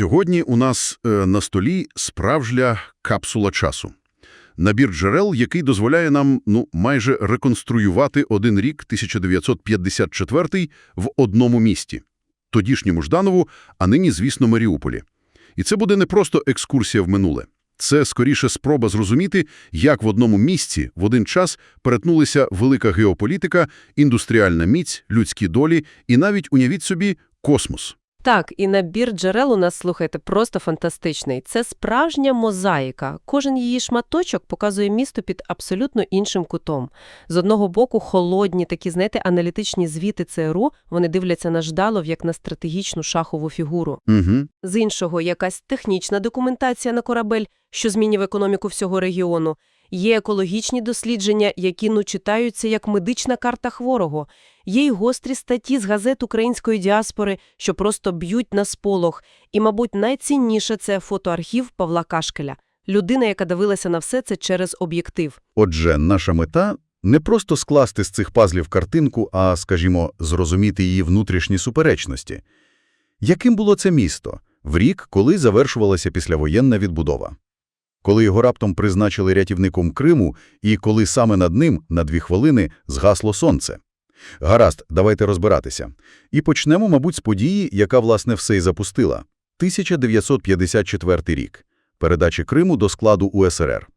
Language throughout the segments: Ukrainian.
Сьогодні у нас е, на столі справжня капсула часу. Набір джерел, який дозволяє нам ну, майже реконструювати один рік 1954 в одному місті. Тодішньому Жданову, а нині, звісно, Маріуполі. І це буде не просто екскурсія в минуле. Це, скоріше, спроба зрозуміти, як в одному місці в один час перетнулися велика геополітика, індустріальна міць, людські долі і навіть, уявіть собі, космос. Так, і набір джерел у нас, слухайте, просто фантастичний. Це справжня мозаїка. Кожен її шматочок показує місто під абсолютно іншим кутом. З одного боку, холодні, такі, знаєте, аналітичні звіти ЦРУ, вони дивляться на Ждалов як на стратегічну шахову фігуру. Угу. З іншого, якась технічна документація на корабель, що змінює економіку всього регіону. Є екологічні дослідження, які ну читаються як медична карта хворого. Є й гострі статті з газет української діаспори, що просто б'ють на сполох. І, мабуть, найцінніше – це фотоархів Павла Кашкеля. Людина, яка дивилася на все це через об'єктив. Отже, наша мета – не просто скласти з цих пазлів картинку, а, скажімо, зрозуміти її внутрішні суперечності. Яким було це місто в рік, коли завершувалася післявоєнна відбудова? Коли його раптом призначили рятівником Криму і коли саме над ним на дві хвилини згасло сонце? Гаразд, давайте розбиратися. І почнемо, мабуть, з події, яка, власне, все і запустила. 1954 рік. Передача Криму до складу УСРР.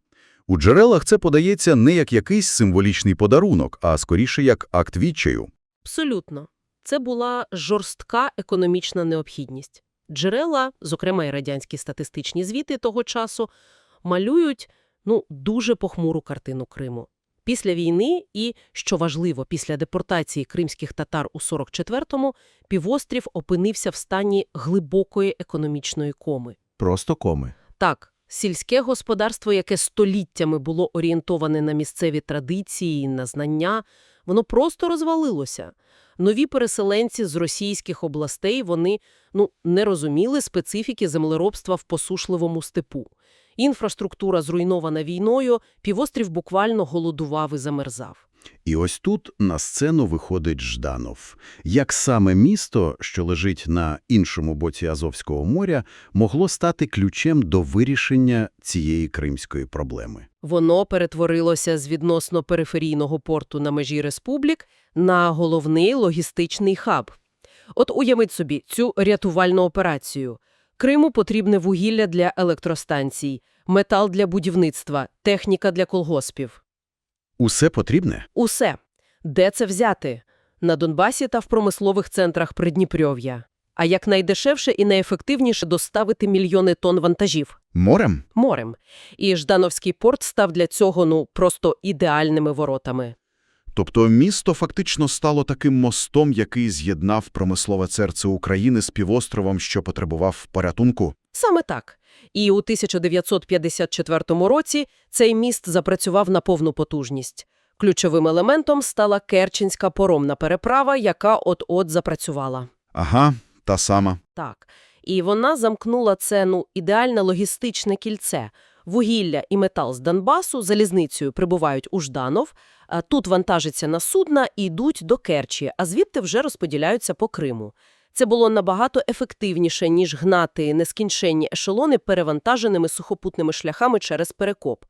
У джерелах це подається не як якийсь символічний подарунок, а скоріше як акт відчаю. Абсолютно. Це була жорстка економічна необхідність. Джерела, зокрема і радянські статистичні звіти того часу, малюють ну, дуже похмуру картину Криму. Після війни і, що важливо, після депортації кримських татар у 44-му, півострів опинився в стані глибокої економічної коми. Просто коми. Так, сільське господарство, яке століттями було орієнтоване на місцеві традиції, на знання, воно просто розвалилося. Нові переселенці з російських областей, вони ну, не розуміли специфіки землеробства в посушливому степу. Інфраструктура зруйнована війною, півострів буквально голодував і замерзав. І ось тут на сцену виходить Жданов. Як саме місто, що лежить на іншому боці Азовського моря, могло стати ключем до вирішення цієї кримської проблеми? Воно перетворилося з відносно периферійного порту на межі республік на головний логістичний хаб. От уявіть собі цю рятувальну операцію. Криму потрібне вугілля для електростанцій, метал для будівництва, техніка для колгоспів. Усе потрібне? Усе. Де це взяти? На Донбасі та в промислових центрах Придніпров'я. А як найдешевше і найефективніше доставити мільйони тонн вантажів? Морем? Морем. І Ждановський порт став для цього, ну, просто ідеальними воротами. Тобто місто фактично стало таким мостом, який з'єднав промислове серце України з півостровом, що потребував порятунку. Саме так. І у 1954 році цей міст запрацював на повну потужність. Ключовим елементом стала Керченська поромна переправа, яка от-от запрацювала. Ага, та сама. Так. І вона замкнула це, ну, ідеальне логістичне кільце. Вугілля і метал з Донбасу залізницею прибувають у Жданов, тут вантажиться на судна і йдуть до Керчі, а звідти вже розподіляються по Криму. Це було набагато ефективніше, ніж гнати нескінченні ешелони перевантаженими сухопутними шляхами через Перекоп.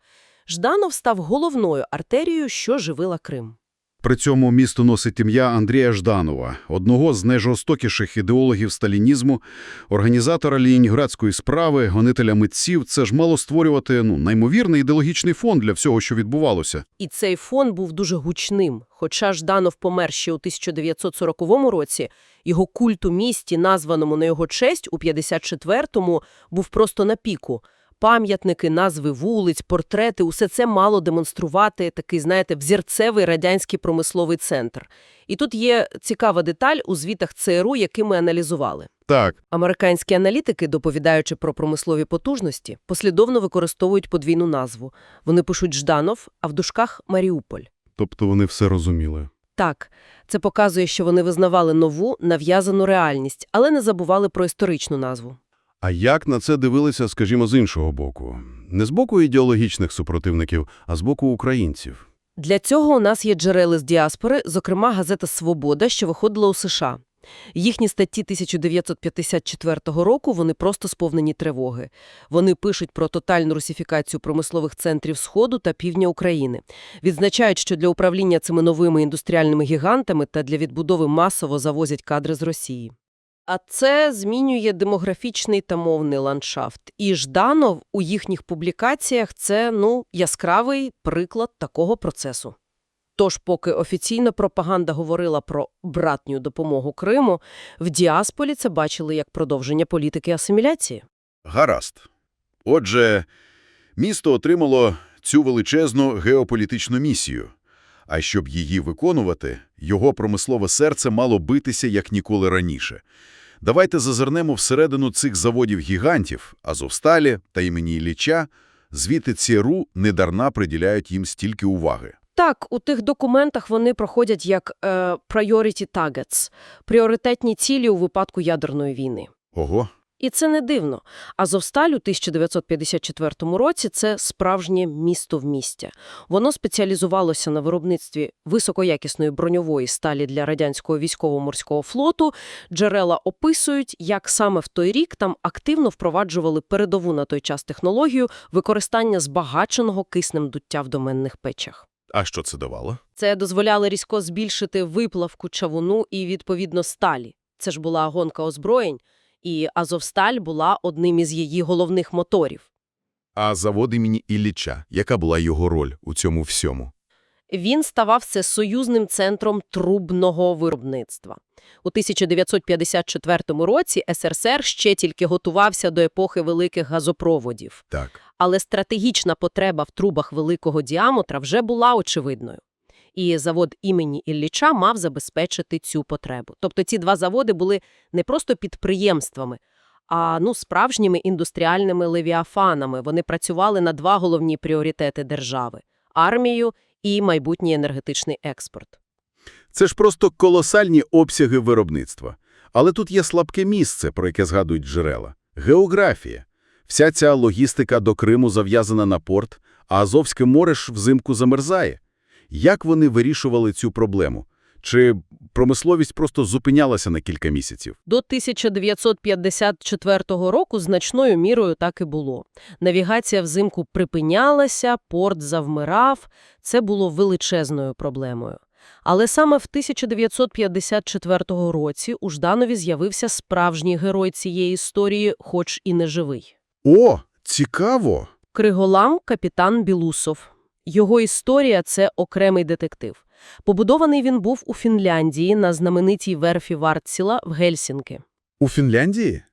Жданов став головною артерією, що живила Крим. При цьому місто носить ім'я Андрія Жданова, одного з найжорстокіших ідеологів сталінізму, організатора Лінінградської справи, гонителя митців. Це ж мало створювати ну, неймовірний ідеологічний фон для всього, що відбувалося. І цей фон був дуже гучним. Хоча Жданов помер ще у 1940 році, його культ у місті, названому на його честь у 54-му, був просто на піку. Пам'ятники, назви вулиць, портрети – усе це мало демонструвати такий, знаєте, взірцевий радянський промисловий центр. І тут є цікава деталь у звітах ЦРУ, які ми аналізували. Так, Американські аналітики, доповідаючи про промислові потужності, послідовно використовують подвійну назву. Вони пишуть «Жданов», а в дужках «Маріуполь». тобто вони все розуміли. Так, це показує, що вони визнавали нову, нав'язану реальність, але не забували про історичну назву. А як на це дивилися, скажімо, з іншого боку? Не з боку ідеологічних супротивників, а з боку українців. Для цього у нас є джерели з діаспори, зокрема газета «Свобода», що виходила у США. Їхні статті 1954 року, вони просто сповнені тривоги. Вони пишуть про тотальну русифікацію промислових центрів Сходу та півдня України. Відзначають, що для управління цими новими індустріальними гігантами та для відбудови масово завозять кадри з Росії. А це змінює демографічний та мовний ландшафт. І Жданов у їхніх публікаціях – це, ну, яскравий приклад такого процесу. Тож, поки офіційна пропаганда говорила про братню допомогу Криму, в діаспорі це бачили як продовження політики асиміляції. Гаразд. Отже, місто отримало цю величезну геополітичну місію. А щоб її виконувати, його промислове серце мало битися як ніколи раніше. Давайте зазирнемо всередину цих заводів-гігантів, Азовсталі та імені Ілліча, звідти ЦРУ недарна приділяють їм стільки уваги. Так, у тих документах вони проходять як е, priority targets – пріоритетні цілі у випадку ядерної війни. Ого, І це не дивно. Азовсталь у 1954 році – це справжнє місто в місті. Воно спеціалізувалося на виробництві високоякісної броньової сталі для радянського військово-морського флоту. Джерела описують, як саме в той рік там активно впроваджували передову на той час технологію використання збагаченого киснем дуття в доменних печах. а що це давало? Це дозволяло різко збільшити виплавку чавуну і, відповідно, сталі. Це ж була гонка озброєнь, і Азовсталь була одним із її головних моторів. А завод імені Ілліча, яка була його роль у цьому всьому? Він ставав це союзним центром трубного виробництва. У 1954 році СРСР ще тільки готувався до епохи великих газопроводів. Так. Але стратегічна потреба в трубах великого діаметра вже була очевидною. І завод імені Ілліча мав забезпечити цю потребу. Тобто ці два заводи були не просто підприємствами, а ну, справжніми індустріальними левіафанами. Вони працювали на два головні пріоритети держави – армію і майбутній енергетичний експорт. Це ж просто колосальні обсяги виробництва. Але тут є слабке місце, про яке згадують джерела. Географія. Вся ця логістика до Криму зав'язана на порт, а Азовське море ж взимку замерзає. Як вони вирішували цю проблему? Чи промисловість просто зупинялася на кілька місяців? До 1954 року значною мірою так і було. Навігація взимку припинялася, порт завмирав. Це було величезною проблемою. Але саме в 1954 році у Жданові з'явився справжній герой цієї історії, хоч і не живий. О, цікаво! Криголам капітан Білусов. Його історія – це окремий детектив. Побудований він був у Фінляндії на знаменитій верфі Вартсіла в Гельсінки. У Фінляндії?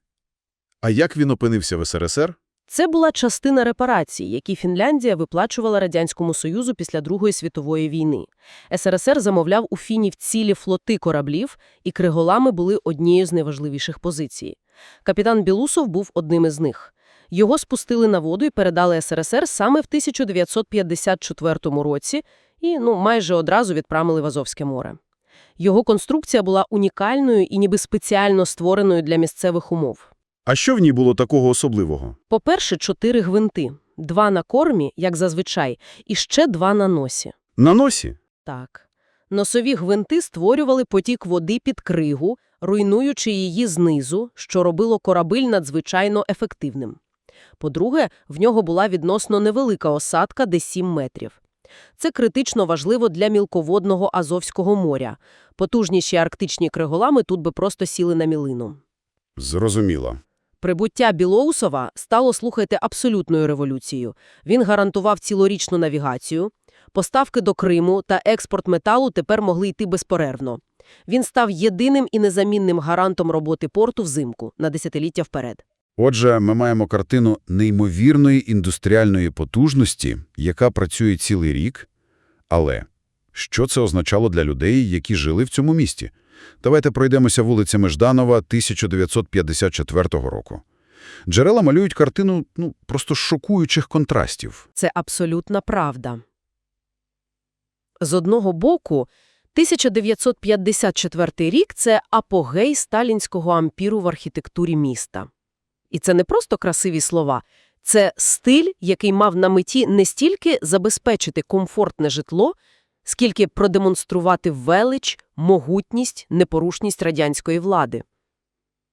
А як він опинився в СРСР? Це була частина репарацій, які Фінляндія виплачувала Радянському Союзу після Другої світової війни. СРСР замовляв у фінів цілі флоти кораблів, і криголами були однією з найважливіших позицій. Капітан Білусов був одним із них. Його спустили на воду і передали СРСР саме в 1954 році і ну, майже одразу відправили в Азовське море. Його конструкція була унікальною і ніби спеціально створеною для місцевих умов. А що в ній було такого особливого? По-перше, чотири гвинти. Два на кормі, як зазвичай, і ще два на носі. На носі? Так. Носові гвинти створювали потік води під кригу, руйнуючи її знизу, що робило корабель надзвичайно ефективним. По-друге, в нього була відносно невелика осадка, де 7 метрів. Це критично важливо для мілководного Азовського моря. Потужніші арктичні криголами тут би просто сіли на мілину. Зрозуміло. Прибуття Білоусова стало, слухайте, абсолютною революцією. Він гарантував цілорічну навігацію, поставки до Криму та експорт металу тепер могли йти безперервно. Він став єдиним і незамінним гарантом роботи порту взимку на десятиліття вперед. Отже, ми маємо картину неймовірної індустріальної потужності, яка працює цілий рік. Але що це означало для людей, які жили в цьому місті? Давайте пройдемося вулицями Жданова 1954 року. Джерела малюють картину ну, просто шокуючих контрастів. Це абсолютна правда. З одного боку, 1954 рік – це апогей сталінського ампіру в архітектурі міста. І це не просто красиві слова. Це стиль, який мав на меті не стільки забезпечити комфортне житло, скільки продемонструвати велич, могутність, непорушність радянської влади.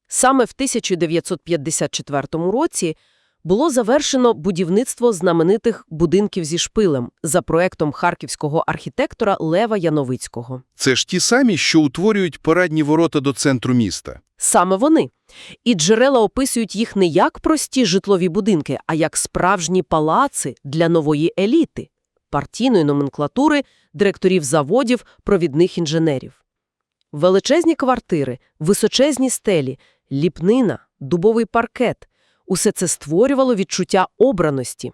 Саме в 1954 році було завершено будівництво знаменитих будинків зі шпилем за проектом харківського архітектора Лева Яновицького. Це ж ті самі, що утворюють парадні ворота до центру міста. Саме вони. І джерела описують їх не як прості житлові будинки, а як справжні палаци для нової еліти, партійної номенклатури, директорів заводів, провідних інженерів. Величезні квартири, височезні стелі, ліпнина, дубовий паркет – усе це створювало відчуття обраності.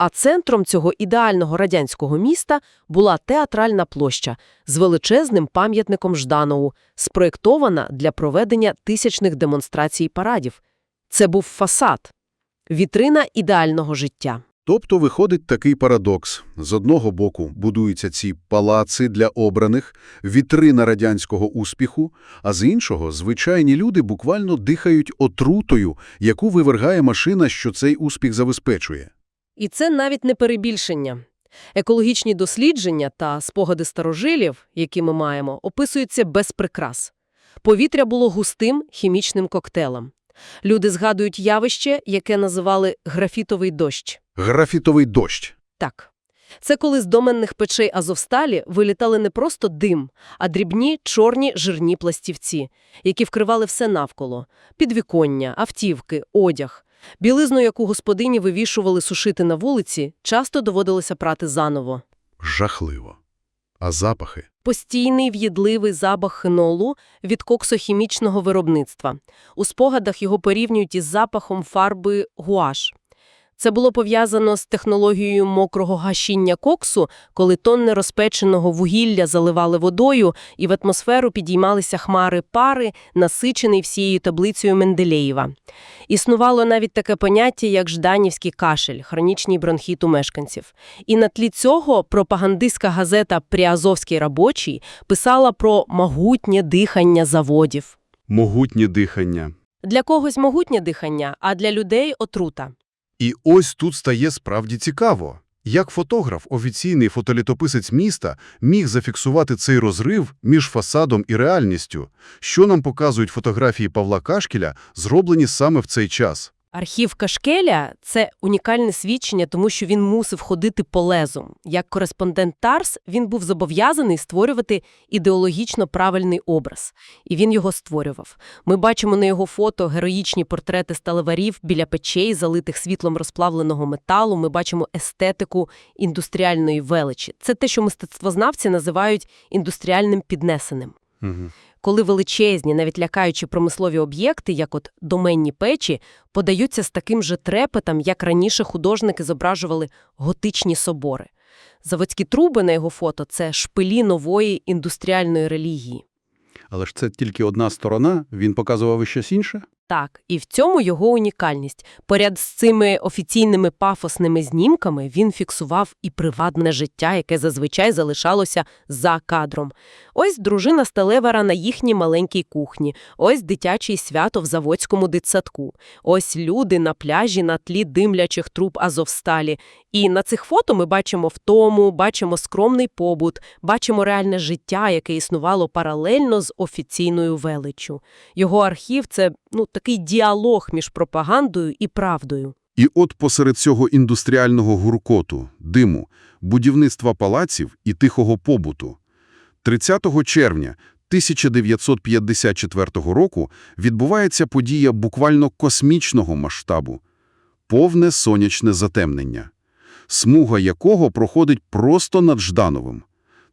А центром цього ідеального радянського міста була театральна площа з величезним пам'ятником Жданову, спроєктована для проведення тисячних демонстрацій парадів. Це був фасад, вітрина ідеального життя. Тобто виходить такий парадокс. З одного боку будуються ці палаци для обраних, вітрина радянського успіху, а з іншого звичайні люди буквально дихають отрутою, яку вивергає машина, що цей успіх забезпечує. І це навіть не перебільшення. Екологічні дослідження та спогади старожилів, які ми маємо, описуються без прикрас. Повітря було густим хімічним коктейлем. Люди згадують явище, яке називали графітовий дощ. Графітовий дощ. Так. Це коли з доменних печей Азовсталі вилітали не просто дим, а дрібні чорні жирні пластівці, які вкривали все навколо – підвіконня, автівки, одяг. Білизну, яку господині вивішували сушити на вулиці, часто доводилося прати заново. Жахливо. А запахи? Постійний в'їдливий запах хинолу від коксохімічного виробництва. У спогадах його порівнюють із запахом фарби гуаш. Це було пов'язано з технологією мокрого гашіння коксу, коли тонни розпеченого вугілля заливали водою, і в атмосферу підіймалися хмари пари, насичений всією таблицею Менделєєва. Існувало навіть таке поняття, як жданівський кашель, хронічний бронхіт у мешканців. І на тлі цього пропагандистська газета «Приазовський робочий» писала про могутнє дихання заводів. Могутнє дихання. Для когось могутнє дихання, а для людей – отрута. І ось тут стає справді цікаво. Як фотограф, офіційний фотолітописець міста міг зафіксувати цей розрив між фасадом і реальністю? Що нам показують фотографії Павла Кашкіля, зроблені саме в цей час? Архів Кашкеля – це унікальне свідчення, тому що він мусив ходити по лезу. Як кореспондент ТАРС він був зобов'язаний створювати ідеологічно правильний образ. І він його створював. Ми бачимо на його фото героїчні портрети сталеварів біля печей, залитих світлом розплавленого металу. Ми бачимо естетику індустріальної величі. Це те, що мистецтвознавці називають індустріальним піднесеним. Угу. Коли величезні, навіть лякаючі промислові об'єкти, як от доменні печі, подаються з таким же трепетом, як раніше художники зображували готичні собори. Заводські труби на його фото – це шпилі нової індустріальної релігії. Але ж це тільки одна сторона, він показував і щось інше? Так, і в цьому його унікальність. Поряд з цими офіційними пафосними знімками він фіксував і приватне життя, яке зазвичай залишалося за кадром. Ось дружина Сталевара на їхній маленькій кухні, ось дитячий свято в Заводському дитсадку, ось люди на пляжі на тлі димлячих труб Азовсталі. І на цих фото ми бачимо втому, бачимо скромний побут, бачимо реальне життя, яке існувало паралельно з офіційною величчю. Його архів – це ну, такий діалог між пропагандою і правдою. І от посеред цього індустріального гуркоту, диму, будівництва палаців і тихого побуту. 30 червня 1954 року відбувається подія буквально космічного масштабу – повне сонячне затемнення, смуга якого проходить просто над Ждановим.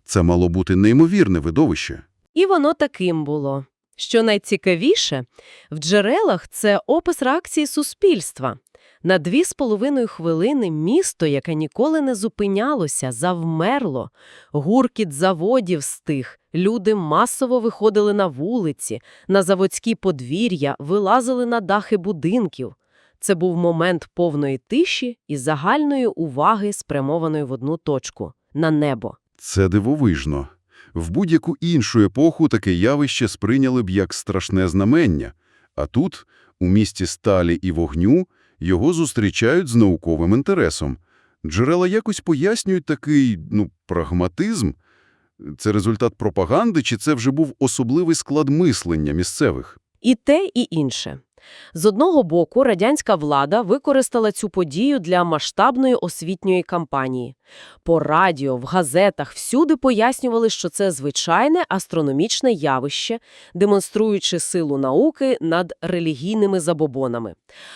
Це мало бути неймовірне видовище. І воно таким було. Що найцікавіше, в джерелах це опис реакції суспільства. На дві з половиною хвилини місто, яке ніколи не зупинялося, завмерло. Гуркіт заводів стих, люди масово виходили на вулиці, на заводські подвір'я, вилазили на дахи будинків. Це був момент повної тиші і загальної уваги, спрямованої в одну точку – на небо. Це дивовижно. В будь-яку іншу епоху таке явище сприйняли б як страшне знамення, а тут, у місті сталі і вогню, його зустрічають з науковим інтересом. Джерела якось пояснюють такий, ну, прагматизм. Це результат пропаганди, чи це вже був особливий склад мислення місцевих? І те, і інше. З одного боку, радянська влада використала цю подію для масштабної освітньої кампанії. По радіо, в газетах всюди пояснювали, що це звичайне астрономічне явище, демонструючи силу науки над релігійними забобонами.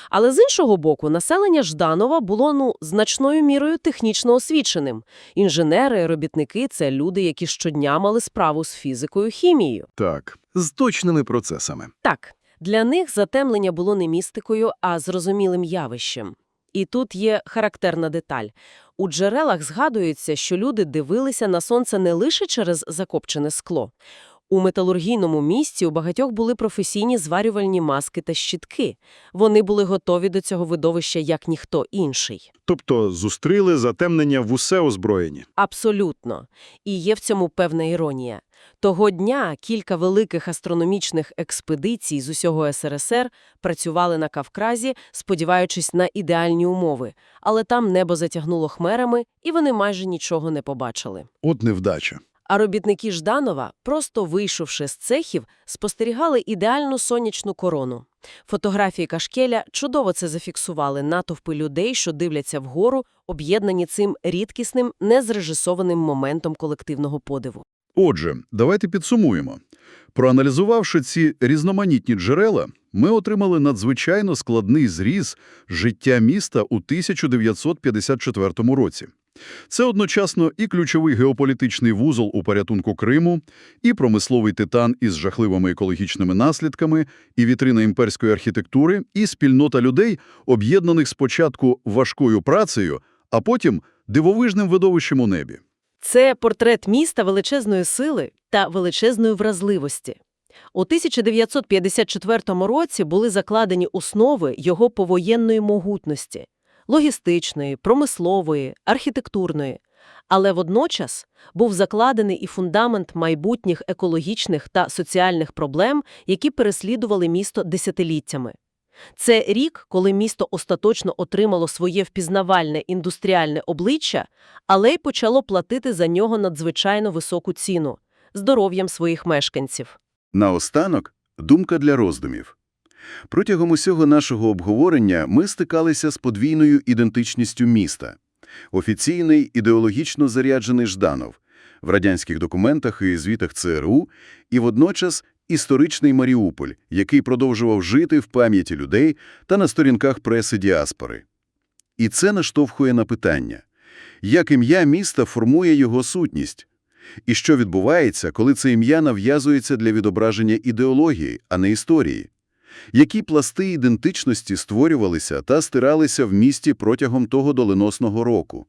Але з іншого боку, населення Жданова було ну значною мірою технічно освіченим. Інженери, робітники – це люди, які щодня мали справу з фізикою, хімією. Так, з точними процесами. Так, для них затемлення було не містикою, а зрозумілим явищем. І тут є характерна деталь. У джерелах згадується, що люди дивилися на сонце не лише через закопчене скло. У металургійному місці у багатьох були професійні зварювальні маски та щітки. Вони були готові до цього видовища як ніхто інший. Тобто зустріли затемнення в усе озброєні. Абсолютно. І є в цьому певна іронія. Того дня кілька великих астрономічних експедицій з усього СРСР працювали на Кавказі, сподіваючись на ідеальні умови, але там небо затягнуло хмерами, і вони майже нічого не побачили. От невдача. А робітники Жданова, просто вийшовши з цехів, спостерігали ідеальну сонячну корону. Фотографії Кашкеля чудово це зафіксували натовпи людей, що дивляться вгору, об'єднані цим рідкісним, незрежисованим моментом колективного подиву. Отже, давайте підсумуємо. Проаналізувавши ці різноманітні джерела, ми отримали надзвичайно складний зріз життя міста у 1954 році. Це одночасно і ключовий геополітичний вузол у порятунку Криму, і промисловий титан із жахливими екологічними наслідками, і вітрина імперської архітектури, і спільнота людей, об'єднаних спочатку важкою працею, а потім дивовижним видовищем у небі. Це портрет міста величезної сили та величезної вразливості. У 1954 році були закладені основи його повоєнної могутності – логістичної, промислової, архітектурної. Але водночас був закладений і фундамент майбутніх екологічних та соціальних проблем, які переслідували місто десятиліттями. Це рік, коли місто остаточно отримало своє впізнавальне індустріальне обличчя, але й почало платити за нього надзвичайно високу ціну – здоров'ям своїх мешканців. Наостанок – думка для роздумів. Протягом усього нашого обговорення ми стикалися з подвійною ідентичністю міста. Офіційний, ідеологічно заряджений Жданов в радянських документах і звітах ЦРУ, і водночас історичний Маріуполь, який продовжував жити в пам'яті людей та на сторінках преси діаспори. І це наштовхує на питання, як ім'я міста формує його сутність? І що відбувається, коли це ім'я нав'язується для відображення ідеології, а не історії? Які пласти ідентичності створювалися та стиралися в місті протягом того доленосного року?